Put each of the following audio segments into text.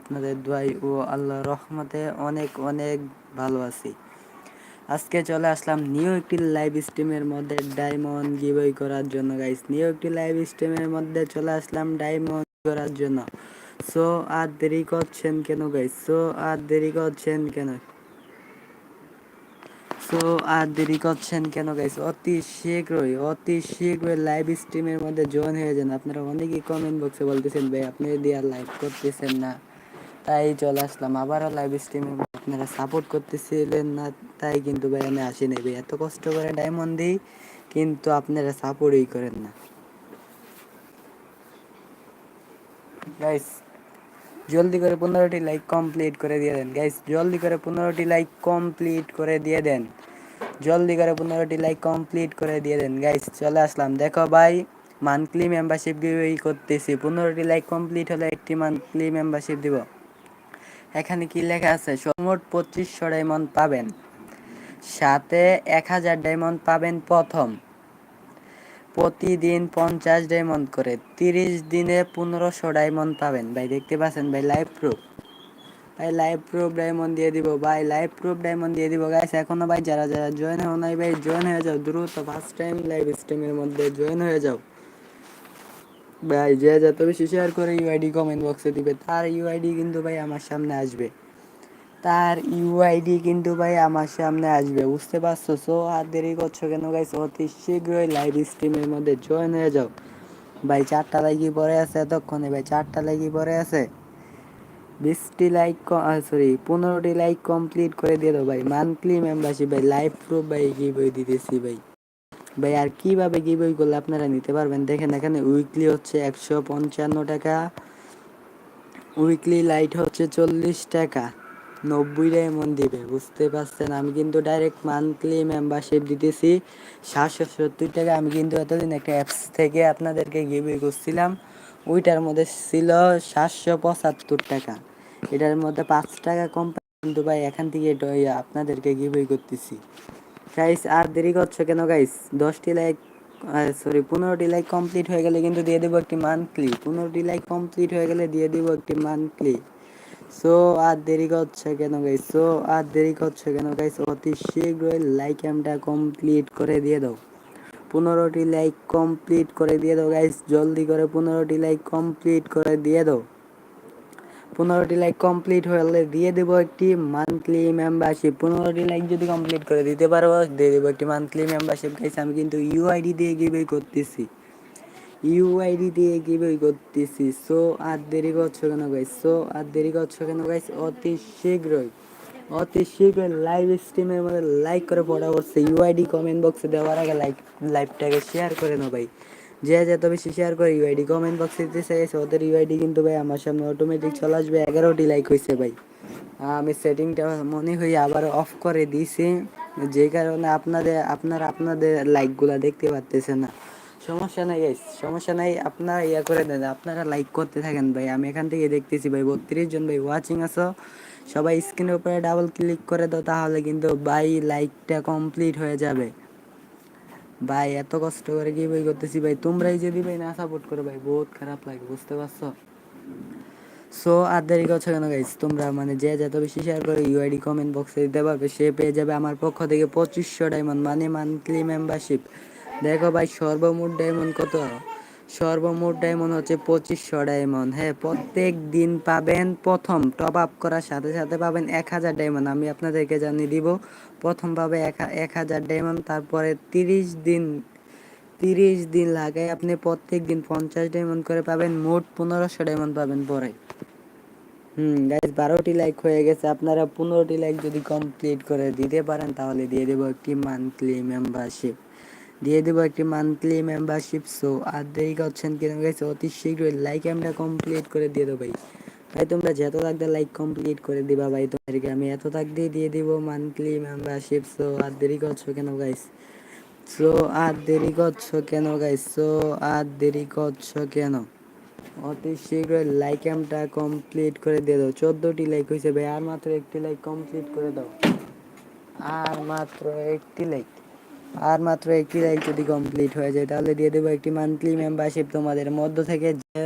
আপনাদের দোয়াই ও আল্লাহর রহমতে অনেক অনেক ভালো আছি। আজকে চলে আসলাম নিউ একটি লাইভ স্ট্রিমের মধ্যে ডায়মন্ড গিভওয়ে করার জন্য গাইস নিউ একটি লাইভ স্ট্রিমের মধ্যে চলে আসলাম ডায়মন্ড করার জন্য। সো আর দেরি করছেন কেন গাইস সো আর দেরি করছেন কেন? সো আর দেরি করছেন কেন গাইস অতি শীঘ্রই অতি শীঘ্রই লাইভ স্ট্রিমের মধ্যে জয়েন হয়ে যান। আপনারা অনেকেই কমেন্ট বক্সে বলতেছেন, ভাই, আপনি যদি আর লাইভ করতেছেন না তাই চলে আসলাম। আবারও লাইভ স্ট্রিমে আপনারা সাপোর্ট করতেছিলেন না, তাই কিন্তু ভাই আমি আসি নাই এত কষ্ট করে ডায়মন্ড দিই, কিন্তু আপনারা সাপোর্টই করেন না। গাইস জলদি করে পনেরোটি লাইক কমপ্লিট করে দিয়ে দেন। গাইস জলদি করে পনেরোটি লাইক কমপ্লিট করে দিয়ে দেন। জলদি করে পনেরোটি লাইক কমপ্লিট করে দিয়ে দেন। গাইস চলে আসলাম। দেখো ভাই মান্থলি মেম্বারশিপ গিভই করতেছি। পনেরোটি লাইক কমপ্লিট হলে একটি মান্থলি মেম্বারশিপ দিব। এখানে কি লেখা আছে? মোট পঁচিশশো ডায়মন্ড পাবেন। সাথে এক হাজার ডায়মন্ড পাবেন প্রথম। প্রতিদিন পঞ্চাশ ডায়মন্ড করে তিরিশ দিনে পনেরোশো ডায়মন্ড পাবেন। ভাই, দেখতে পাচ্ছেন? ভাই লাইভ প্রুফ ভাই লাইভ প্রুফ ডায়মন্ড দিয়ে দিব। ভাই লাইভ প্রুফ ডায়মন্ড দিয়ে দিব। গাইস এখনও ভাই, যারা যারা জয়েন হও নাই, ভাই জয়েন হয়ে যাও। দ্রুত ফার্স্ট টাইম লাইভ স্ট্রিমের মধ্যে জয়েন হয়ে যাও। ভাই, যে যত বেশি শেয়ার করে ইউআইডি কমেন্ট বক্সে দিবে, তার ইউআইডি কিন্তু ভাই আমার সামনে আসবে। তার ইউআইডি কিন্তু ভাই আমার সামনে আসবে, বুঝতে পারছ? সো আর দেরি করছ কেন গাইস অতি শীঘ্রই লাইভ স্ট্রিমের মধ্যে জয়েন হয়ে যাও। ভাই, চারটা লাইকি পরে আছে এতক্ষণে, ভাই, চারটা লাইকি পরে আছে। বিশটি লাইক সরি পনেরোটি লাইক কমপ্লিট করে দিয়ে দাও ভাই। মান্থলি মেম্বারশিপ ভাই লাইভ প্রুফ ভাই কি বই দিতেছি, ভাই। ভাই, আর কীভাবে কি বই করলে আপনারা নিতে পারবেন? দেখেন এখানে উইকলি হচ্ছে একশো পঞ্চান্ন টাকা উইকলি লাইট হচ্ছে চল্লিশ টাকা। নব্বই এমন দিবে, বুঝতে পারছেন? আমি কিন্তু ডাইরেক্ট মান্থলি মেম্বারশিপ দিতেছি। সাতশো সত্তর টাকা। আমি কিন্তু এতদিন একটা অ্যাপস থেকে আপনাদেরকে গিভওয়ে করছিলাম। ওইটার মধ্যে ছিল সাতশো পঁচাত্তর টাকা। এটার মধ্যে পাঁচ টাকা কম, কিন্তু ভাই, এখান থেকে আপনাদেরকে গিভওয়ে করতেছি। গাইস আর দেরি করছ কেন গাইস দশটি লাইক সরি পনেরোটি লাইক কমপ্লিট হয়ে গেলে কিন্তু দিয়ে দেবো একটি মান্থলি পনেরোটি লাইক কমপ্লিট হয়ে গেলে দিয়ে দেবো একটি মান্থলি সো আর দেরি করছে কেন গাইস সো আর দেরি করছে কেন গাইস অতি শীঘ্রই লাইক এমটা কমপ্লিট করে দিয়ে দাও। পনেরোটি লাইক কমপ্লিট করে দিয়ে দাও গাইস জলদি করে পনেরোটি লাইক কমপ্লিট করে দিয়ে দাও। পনেরোটি লাইক কমপ্লিট হলে দিয়ে দেবো একটি মান্থলি মেম্বারশিপ পনেরোটি লাইক যদি কমপ্লিট করে দিতে পারো, দিয়ে দেবো একটি মান্থলি মেম্বারশিপ গাইস আমি কিন্তু ইউআইডি দিয়ে গিভওয়ে করতেছি। ইউআইডি দিয়ে গিভওয়ে করতেছি। সো আর দেরি করছ কেন গাইস সো আর দেরি করছ কেন গাইস অতি শীঘ্রই অতি শীঘ্রই লাইভ স্ট্রিমের মধ্যে লাইক করে পড়া করছে ইউআইডি কমেন্ট বক্সে দেওয়ার আগে লাইক লাইভটাকে শেয়ার করে নাও ভাই। যে যত বেশি শেয়ার করে ইউআইডি কমেন্ট বক্সে দিতে চাইছে, ওদের ইউআইডি কিন্তু ভাই আমার সামনে অটোমেটিক চলে আসবে। এগারোটি লাইক হয়েছে ভাই। আমি সেটিংটা মনে হয়ে আবার অফ করে দিয়েছি। যে কারণে আপনাদের, আপনারা আপনাদের লাইকগুলো দেখতে পারতেছেন না। সমস্যা নাই গাইস সমস্যা নাই, আপনারা ইয়া করে দেন, আপনারা লাইক করতে থাকেন ভাই। আমি এখান থেকে দেখতেছি ভাই, বত্রিশ জন ভাই ওয়াচিং আছো। সবাই স্ক্রিনের উপরে ডাবল ক্লিক করে দাও, তাহলে কিন্তু ভাই লাইকটা কমপ্লিট হয়ে যাবে। ভাই, এত কষ্ট করে কি বই করতেছি ভাই? তোমরাই যদি ভাই না সাপোর্ট করো ভাই, বহুত খারাপ লাগে, বুঝতে পারছ? সো আর দেরি করছ কেন গাইস তোমরা মানে যে যত বেশি শেয়ার করে ইউআইডি কমেন্ট বক্সে দিতে পারবে, সে পেয়ে যাবে আমার পক্ষ থেকে পঁচিশশো ডায়মন্ড মানে মান্থলি মেম্বারশিপ দেখো ভাই, সর্বমোট ডায়মন্ড কত? সর্বমোট ডায়মন্ড হচ্ছে পঁচিশশো ডায়মন্ড হ্যাঁ প্রত্যেক দিন পাবেন প্রথম টপ আপ করার সাথে সাথে পাবেন এক হাজার ডায়মন্ড আমি আপনাদেরকে জানিয়ে দিব, প্রথম পাবে এক হাজার ডায়মন্ড তারপরে তিরিশ দিন তিরিশ দিন লাগাই আপনি প্রত্যেক দিন পঞ্চাশ ডায়মন্ড করে পাবেন, মোট পনেরোশো ডায়মন্ড পাবেন পরে। হুম গাইজ বারোটি লাইক হয়ে গেছে। আপনারা পনেরোটি লাইক যদি কমপ্লিট করে দিতে পারেন, তাহলে দিয়ে দেবো একটি মান্থলি মেম্বারশিপ দিয়ে দেবো একটি মান্থলি মেম্বারশিপ সো আর দেরি করছেন কীরকম গেছে অতি শীঘ্রই লাইক আমরা কমপ্লিট করে দিয়ে দেবো ভাই। ভাই, তোমরা যত থাকতে লাইক কমপ্লিট করে দিবা ভাই, তোমাদেরকে আমি এত থাকতেই দিয়ে দিব মান্থলি মেম্বারশিপ সো আর দেরি করছ কেন গাইস সো আর দেরি করছ কেন গাইস সো আর দেরি করছ কেন? অতি শীঘ্রই লাইক আমটা কমপ্লিট করে দিয়ে দাও। চোদ্দোটি লাইক হয়েছে ভাই, আর মাত্র একটি লাইক কমপ্লিট করে দাও। আর মাত্র একটি লাইক আর মাত্র একটি লাইক যদি কমপ্লিট হয়ে যায়, তাহলে দিয়ে দেবো একটি মান্থলি মেম্বারশিপ তোমাদের মধ্য থেকে। যে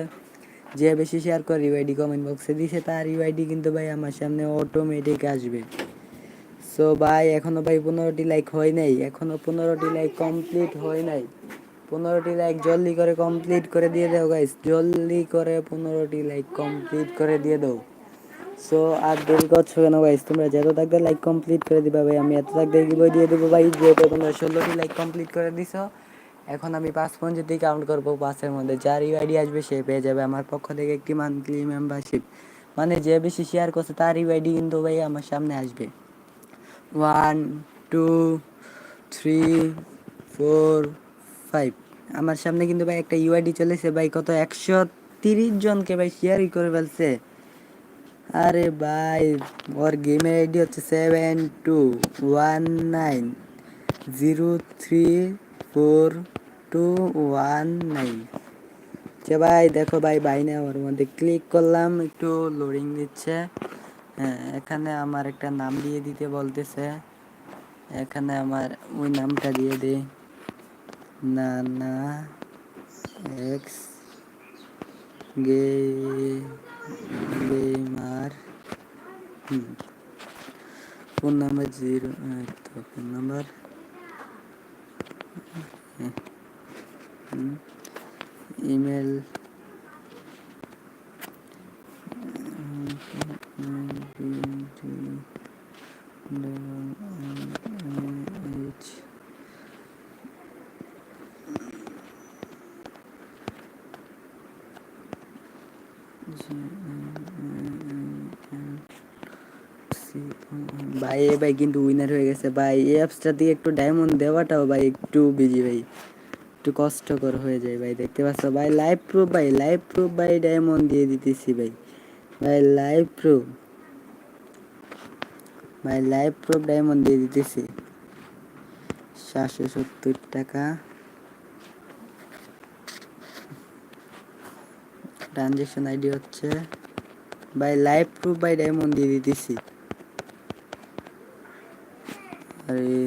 যে বেশি শেয়ার করে ইউআইডি কমেন্ট বক্সে দিছে, তার ইউআইডি কিন্তু ভাই আমার সামনে অটোমেটিক আসবে। সো ভাই, এখনও ভাই পনেরোটি লাইক হয় নাই। এখনও পনেরোটি লাইক কমপ্লিট হয় নাই। পনেরোটি লাইক জলদি করে কমপ্লিট করে দিয়ে দাও গাইস জলদি করে পনেরোটি লাইক কমপ্লিট করে দিয়ে দাও। সো আর দেরি করছ কেন গাইস তোমরা যত থাকবে লাইক কমপ্লিট করে দিবা ভাই, আমি এত থাকবে গিয়ে দিয়ে দেবো ভাই, যেহেতু তোমরা ষোলোটি লাইক কমপ্লিট করে দিছো, এখন আমি পাঁচ পর্যন্ত কাউন্ট করব পাঁচের মধ্যে। যার ইউআইডি আসবে সে পেয়ে যাবে আমার পক্ষ থেকে একটি মান্থলি মেম্বারশিপ মানে যে বেশি শেয়ার করছে তার ইউ ইউআইডি কিন্তু ভাই আমার সামনে আসবে। One two three four five আমার সামনে কিন্তু ভাই একটা ইউআইডি চলেছে ভাই, কত একশো তিরিশ জনকে ভাই শেয়ারই করে ফেলছে। আরে ভাই, ওর গেমের আইডি হচ্ছে seven two one nine zero three four two one nine যে ভাই, দেখো ভাই ভাই না ওর মধ্যে ক্লিক করলাম, একটু লোডিং দিচ্ছে। হ্যাঁ এখানে আমার একটা নাম দিয়ে দিতে বলতেছে। এখানে আমার ওই নামটা দিয়ে দিই না না এক্স গে হুম phone number zero phone number email ভাই, এ ভাই কিন্তু উইনার হয়ে গেছে। ভাই, এই অ্যাপসটা দিয়ে একটু ডায়মন্ড দেওয়াটাও ভাই একটু বিজি ভাই। একটু কষ্টকর হয়ে যায় ভাই, দেখতে পাচ্ছ? ভাই লাইভ প্রুফ ভাই লাইভ প্রুফ ভাই ডায়মন্ড দিয়ে দিতেছি ভাই। ভাই লাইভ প্রুফ ভাই লাইভ প্রুফ ডায়মন্ড দিয়ে দিতেছি। সাতশো সত্তর টাকা। ট্রানজেকশন আইডি হচ্ছে। ভাই লাইভ প্রুফ বাই ডায়মন্ড দিয়ে দিতেছি। আরে,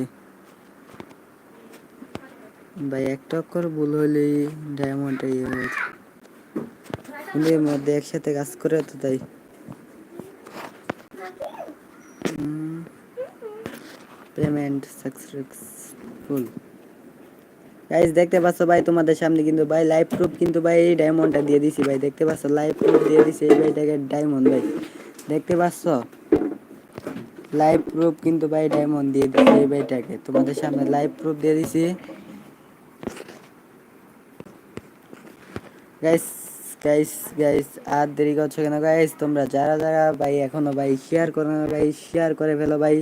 ভাই, একটা অক্ষর ভুল হলেই ডায়মন্ডটা ইয়ে হয়েছে মধ্যে একসাথে কাজ করে তো তাই। পেমেন্ট সাকসেসফুল দেখতে পাচ্ছ ভাই, তোমাদের সামনে কিন্তু ভাই লাইভ প্রুফ কিন্তু ভাই এই ডায়মন্ডটা দিয়ে দিছি ভাই। দেখতে পাচ্ছ লাইভ প্রুফ দিয়ে দিছি এই ভাইটাকে ডায়মন্ড ভাই। দেখতে পাচ্ছ? লাইভ প্রুফ কিন্তু ভাই ডায়মন্ড দিয়ে দিছি এই ভাইটাকে। তোমাদের সামনে লাইভ প্রুফ দিয়ে দিছি। গাইস গাইস গাইস আর দেরি করছ কেন? গাইস তোমরা যারা যারা ভাই এখনও ভাই শেয়ার করো না ভাই শেয়ার করে ফেলো ভাই।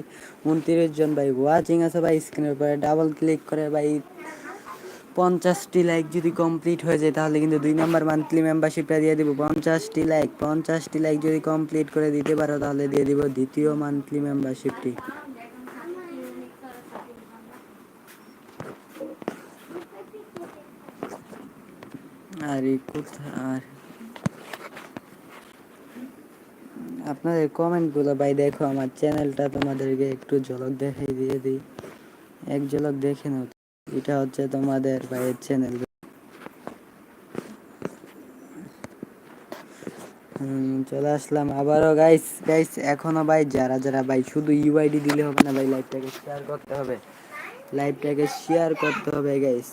উনত্রিশ জন ভাই ওয়াচিং আছে ভাই স্ক্রিনের উপরে ডাবল ক্লিক করে ভাই পঞ্চাশটি লাইক যদি কমপ্লিট হয়ে যায়, তাহলে কিন্তু দুই নাম্বার মান্থলি মেম্বারশিপটা দিয়ে দিব। পঞ্চাশটি লাইক পঞ্চাশটি লাইক যদি কমপ্লিট করে দিতে পারো, তাহলে দিয়ে দিব দ্বিতীয় মান্থলি মেম্বারশিপটি আরে আর আপনাদের কমেন্টগুলো ভাই দেখো, আমার চ্যানেলটা তোমাদেরকে একটু ঝলক দেখাই দিয়ে দিই। এক ঝলক দেখে নাও। এটা হচ্ছে তোমাদের ভাইয়ের চ্যানেল চলে আসলাম আবারও গাইস গাইস এখনও ভাই, যারা যারা ভাই, শুধু ইউআইডি দিলে হবে না ভাই লাইভটাকে শেয়ার করতে হবে। লাইভটাকে শেয়ার করতে হবে গাইস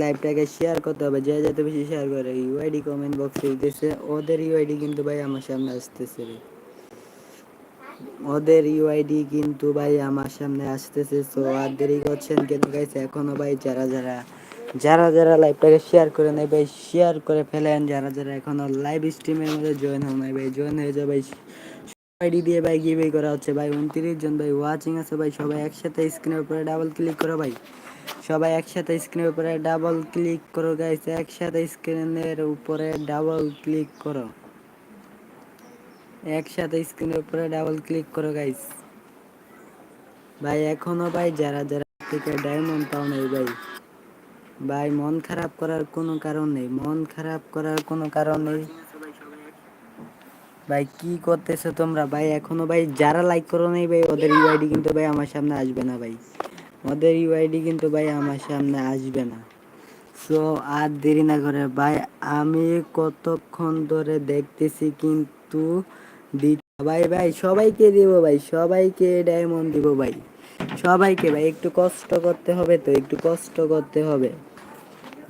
লাইভটাকে শেয়ার করতে হবে, যে যত বেশি শেয়ার করে। ইউআইডি কমেন্ট বক্সে দিতেছে, ওদের ইউআইডি কিন্তু ভাই আমার সামনে আসতেছে রে। ওদের ইউআইডি কিন্তু ভাই আমার সামনে আসতেছে সো আর দেরি করছেন কেন গাইছে এখনও ভাই যারা যারা যারা যারা লাইভটাকে শেয়ার করে নেয় ভাই শেয়ার করে ফেলেন। যারা যারা এখনও লাইভ স্ট্রিমের মধ্যে জয়েন হন নাই ভাই জয়েন হয়ে যাবে ভাই। আইডি দিয়ে ভাই গিভে করা হচ্ছে ভাই, উনত্রিশ জন ভাই ওয়াচিং আছে ভাই, সবাই একসাথে স্ক্রিনের উপরে ডাবল ক্লিক করো ভাই। সবাই একসাথে স্ক্রিনের উপরে ডাবল ক্লিক করো গাইস একসাথে স্ক্রিনের উপরে ডাবল ক্লিক করো। একসাথে স্ক্রিনের উপরে ডাবল ক্লিক করো গাইস ভাই, এখনও ভাই, যারা যারা থেকে ডায়মন্ড পাও নাই ভাই ভাই, মন খারাপ করার কোনো কারণ নেই, মন খারাপ করার কোনো কারণ নেই। ভাই, কি করতেছো তোমরা? ভাই, এখনও ভাই, যারা লাইক করো নাই ভাই, ওদের ইউআইডি কিন্তু ভাই আমার সামনে আসবে না ভাই। ওদের ইউআইডি কিন্তু ভাই আমার সামনে আসবে না। সো আর দেরি না করে, ভাই, আমি কতক্ষণ ধরে দেখতেছি কিন্তু ভাই ভাই, সবাইকে দিব ভাই, সবাইকে ডায়মন্ড দিব ভাই। সবাইকে ভাই, একটু কষ্ট করতে হবে তো, একটু কষ্ট করতে হবে।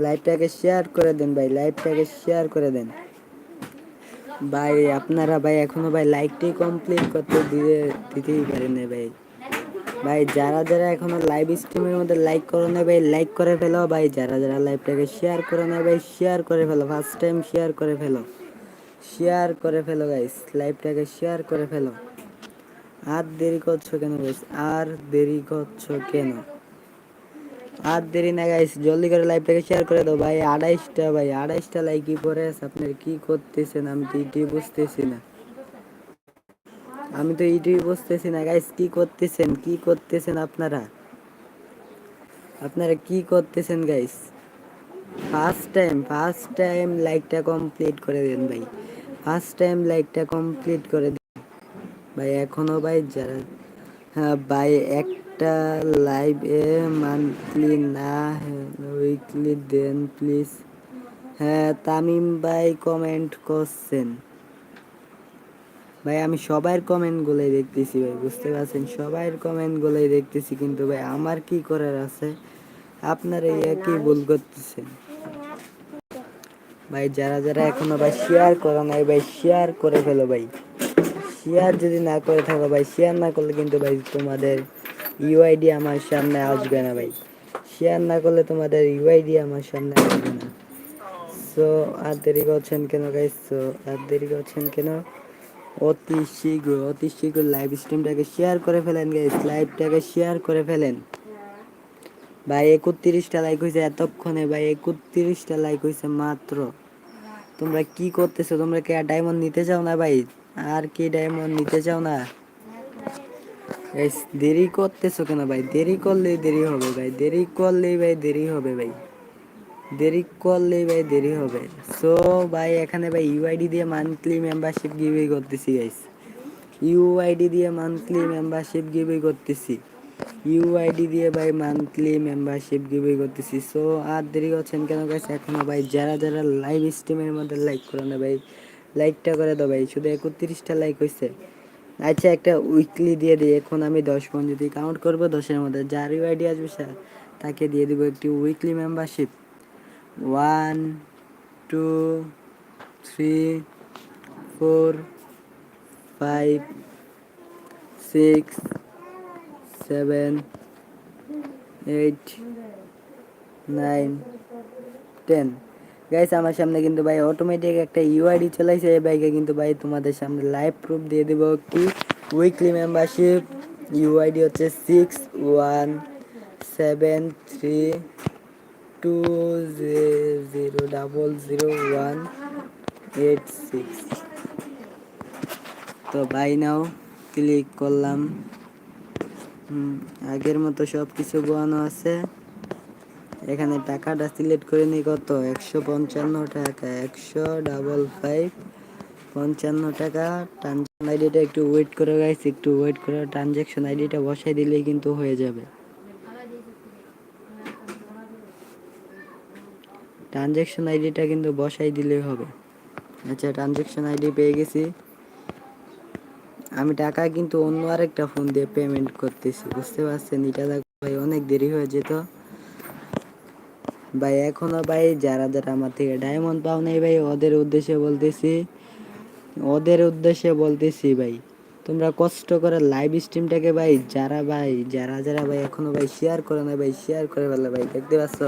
লাইভটাকে শেয়ার করে দেন ভাই লাইভটাকে শেয়ার করে দেন। ভাই, আপনারা ভাই, এখনও ভাই লাইকটাই কমপ্লিট করতে দিয়ে দিতেই পারেন ভাই। ভাই, যারা যারা এখনও লাইভ স্ট্রিমের মধ্যে লাইক করো না ভাই লাইক করে ফেলো। ভাই, যারা যারা লাইভটাকে শেয়ার করে না ভাই শেয়ার করে ফেলো ফার্স্ট টাইম শেয়ার করে ফেলো। শেয়ার করে ফেলো গাইস লাইভটাকে শেয়ার করে ফেলো। আর দেরি করছ কেন গাইস আর দেরি করছ কেন? আর দেরি না গাইস জলদি করে লাইভটাকে শেয়ার করে দাও, ভাই। আড়াইশটা ভাই। আড়াইশটা লাইকই পরে আছে। আপনার কি করতেছেন? আমি তো এটাই বুঝতেছি না। আমি তো এইটাই বুঝতেছি না গাইস কি করতেছেন? কি করতেছেন আপনারা? আপনারা কি করতেছেন guys first time first time লাইকটা কমপ্লিট করে দেন ভাই। ফার্স্ট টাইম লাইকটা কমপ্লিট করে দিন। ভাই, এখনও ভাই যারা হ্যাঁ ভাই, একটা লাইভে মান্থলি না উইকলি দেন প্লিজ হ্যাঁ তামিম ভাই কমেন্ট করছেন। ভাই, আমি সবার কমেন্ট গুলোই দেখতেছি ভাই, বুঝতে পারছেন? সবার কমেন্ট গুলোই দেখতেছি কিন্তু ভাই, আমার কি করার আছে? আপনারা এই একই ভুল করতেছেন। ভাই যারা যারা এখনও ভাই শেয়ার করো নাই ভাই শেয়ার করে ফেলো ভাই। শেয়ার যদি না করে থাকো ভাই শেয়ার না করলে কিন্তু ভাই তোমাদের ইউআইডি আমার সামনে আসবে না ভাই। শেয়ার না করলে তোমাদের ইউআইডি আমার সামনে আসবে না। সো আর দেরি করছেন কেন গাইস সো আর দেরি করছেন কেন? অতি শীঘ্র অতি শীঘ্র লাইভ স্ট্রিমটাকে শেয়ার করে ফেলেন গাইস লাইভটাকে শেয়ার করে ফেলেন। ভাই, একত্রিশটা লাইক হয়েছে এতক্ষণে ভাই, একত্রিশটা লাইক হয়েছে মাত্র। তোমরা কি করতেছো? তোমরা কি ডায়মন্ড নিতে চাও না ভাই? আর কি ডায়মন্ড নিতে চাও না? দেরি করতেছো কেন ভাই? দেরি করলেই দেরি হবে ভাই। দেরি করলেই ভাই দেরি হবে ভাই। দেরি করলেই ভাই দেরি হবে। সো ভাই, এখানে ভাই ইউআইডি দিয়ে মান্থলি মেম্বারশিপ গিভে করতেছি গাইস ইউআইডি দিয়ে মান্থলি মেম্বারশিপ গিভে করতেছি। ইউআইডি দিয়ে ভাই মান্থলি মেম্বারশিপ গিভে করতেছি। সো আর দেরি করছেন কেন গাইস এখনও ভাই যারা যারা লাইভ স্ট্রিমের মধ্যে লাইক করে না ভাই লাইকটা করে দাও ভাই। শুধু একত্রিশটা লাইক হয়েছে আচ্ছা একটা উইকলি দিয়ে দিই। এখন আমি দশ পন যদি কাউন্ট করব দশের মধ্যে, যার ইউআইডি আসবে স্যার তাকে দিয়ে দিব একটি weekly membership one two three four five six seven eight nine ten guys আমার সামনে কিন্তু ভাই অটোমেটিক একটা ইউআইডি চলেছে এই বাইকে কিন্তু ভাই তোমাদের সামনে লাইভ প্রুফ দিয়ে দেবো কি? উইকলি মেম্বারশিপ ইউআইডি হচ্ছে six one seven three two zero double zero one eight six তো বাই নাও ক্লিক করলাম। আগের মতো সব কিছু বোয়ানো আছে। এখানে টাকাটা সিলেক্ট করে নিই কত? একশো পঞ্চান্ন টাকা, একশো ডাবল ফাইভ, পঞ্চান্ন টাকা। ট্রানজাকশন আইডিটা একটু ওয়েট করে গাইছি একটু ওয়েট করে ট্রানজাকশন আইডিটা বসাই দিলেই কিন্তু হয়ে যাবে। ট্রানজাকশন আইডিটা কিন্তু বসাই দিলেই হবে। আচ্ছা ট্রানজাকশন আইডি পেয়ে গেছি। আমি টাকা কিন্তু অন্য আরেকটা ফোন দিয়ে পেমেন্ট করতেছি, বুঝতে পারছেন? এটা ভাই অনেক দেরি হয়ে যেত। ভাই, এখনও ভাই যারা যারা আমার থেকে ডায়মন্ড পাও নাই ভাই, ওদের উদ্দেশ্যে বলতেছি, ওদের উদ্দেশ্যে বলতেছি ভাই, তোমরা কষ্ট করে লাইভ স্ট্রিমটাকে ভাই যারা ভাই, যারা যারা ভাই এখনও ভাই শেয়ার করে না ভাই শেয়ার করে ফেলে ভাই, দেখতে পাচ্ছ?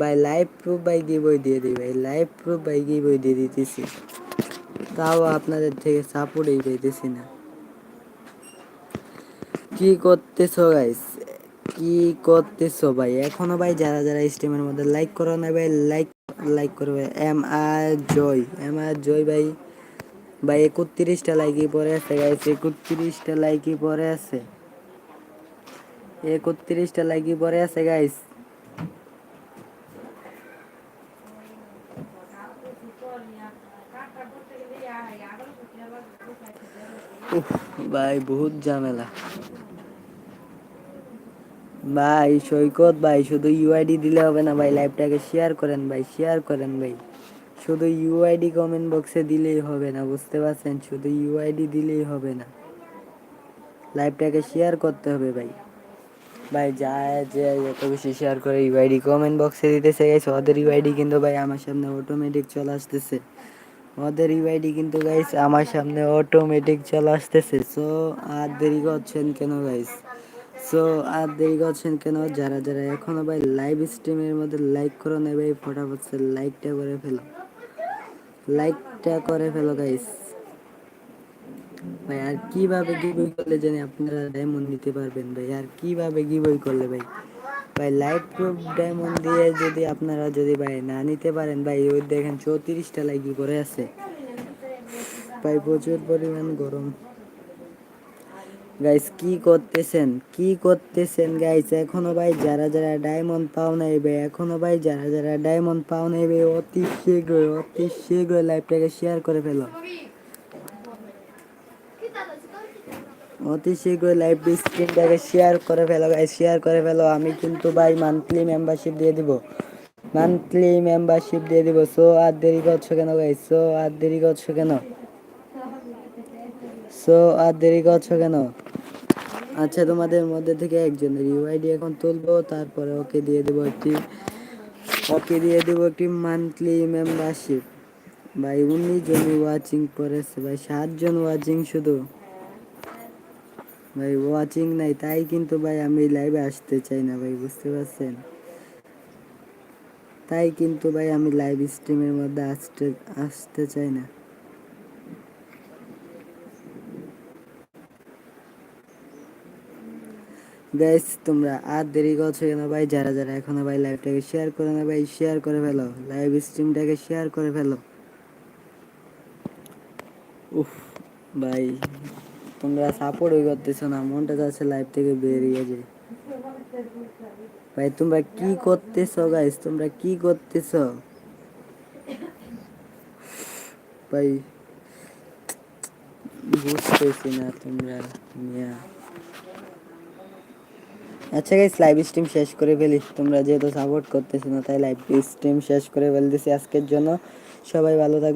ভাই লাইভ প্রুফ ভাই কি বই দিয়ে দিই ভাই লাইভ প্রুফ ভাই কি বই দিয়ে দিতেছি। তাও আপনাদের থেকে সাপোর্টই পেতেছি না। কি করতেছ গাইস কি করতেছো ভাই? এখনও ভাই যারা যারা স্ট্রিমের মধ্যে লাইক করো না ভাই লাইক লাইক করবে M R Joy M R Joy ভাই? ভাই, একত্রিশটা লাইকই পরে আছে গাইস একত্রিশটা লাইকই পরে আছে। একত্রিশটা লাইকই পরে আছে গাইস ভাই, বহুত ঝামেলা। ভাই, সৈকত, ভাই, শুধু ইউআইডি দিলে হবে না, ভাই লাইভটাকে শেয়ার করেন, ভাই শেয়ার করেন, ভাই। শুধু ইউআইডি কমেন্ট বক্সে দিলেই হবে না, বুঝতে পারছেন? শুধু ইউআইডি দিলেই হবে না। লাইভটাকে শেয়ার করতে হবে, ভাই। ভাই যা যে যত বেশি শেয়ার করে ইউআইডি কমেন্ট বক্সে দিতেছে গাইস ওদের ইউআইডি কিন্তু, ভাই, আমার সামনে অটোমেটিক চলে আসতেছে। ওদের ইউআইডি কিন্তু গাইস আমার সামনে অটোমেটিক চলে আসতেছে। সো আর দেরি করছেন কেন গাইস সো আর দেরি করছেন কেন? যারা যারা এখনও ভাই লাইভ স্ট্রিমের মধ্যে লাইক করো না ভাই, ফটাফট লাইকটা করে ফেলো। লাইকটা করে ফেলো গাইস ভাই, আর কীভাবে গিবই করলে জানি আপনারা ডায়মন্ড নিতে পারবেন ভাই, আর কীভাবে গিবই করলে ভাই? ভাই লাইভ প্রুফ ডায়মন্ড দিয়ে যদি আপনারা যদি ভাই না নিতে পারেন, ভাই ওই দেখেন চৌত্রিশটা লাইকি করে আছে। ভাই, প্রচুর পরিমাণ গরম। গাইস কি করতেছেন? কি করতেছেন গাইস এখনও ভাই যারা যারা ডায়মন্ড পাও নাই ভাই, এখনও ভাই যারা যারা ডায়মন্ড পাও নাই ভাই, অতি শীঘ্রই অতি শীঘ্রই লাইভটাকে শেয়ার করে ফেলো। অতি শীঘ্রই লাইভ স্ক্রিনটাকে শেয়ার করে ফেলো গাইস শেয়ার করে ফেলো। আমি কিন্তু ভাই মান্থলি মেম্বারশিপ দিয়ে দিব। মান্থলি মেম্বারশিপ দিয়ে দিব। সো আর দেরি করছ কেন গাইস সো আর দেরি করছ কেন? সো আর দেরি করছ কেন? আচ্ছা তোমাদের মধ্যে থেকে একজনের ইউআইডি এখন তুলবো, তারপরে ওকে দিয়ে দেবো একটি, ওকে দিয়ে দেবো একটি মান্থলি মেম্বারশিপ ভাই, উনিশ জন ওয়াচিং করেছে। ভাই, সাতজন ওয়াচিং শুধু। ভাই ওয়াচিং নাই, তাই কিন্তু ভাই আমি লাইভে আসতে চাই না ভাই, বুঝতে পারছেন? তাই কিন্তু ভাই আমি লাইভ স্ট্রিমের মধ্যে আসতে আসতে চাই না। গাইস তোমরা আর দেরি করছ কেন ভাই? যারা যারা এখনও ভাই লাইভটাকে শেয়ার করে না ভাই শেয়ার করে ফেলো। লাইভ স্ট্রিমটাকে শেয়ার করে ফেলো। উফ, ভাই। তোমরা সাপোর্টই করতেছো না, মনটা যাচ্ছে লাইভ থেকে বেরিয়ে যায় ভাই, তোমরা কি করতেছো গাইস তোমরা কি করতেছো? ভাই, বুঝতেছি না তোমরা, মিয়া। আচ্ছা গাইস লাইভ স্ট্রিম শেষ করে ফেলি। তোমরা যেহেতু সাপোর্ট করতেছো না, তাই লাইভ স্ট্রিম শেষ করে ফেলতেছি আজকের জন্য। সবাই ভালো থাকবে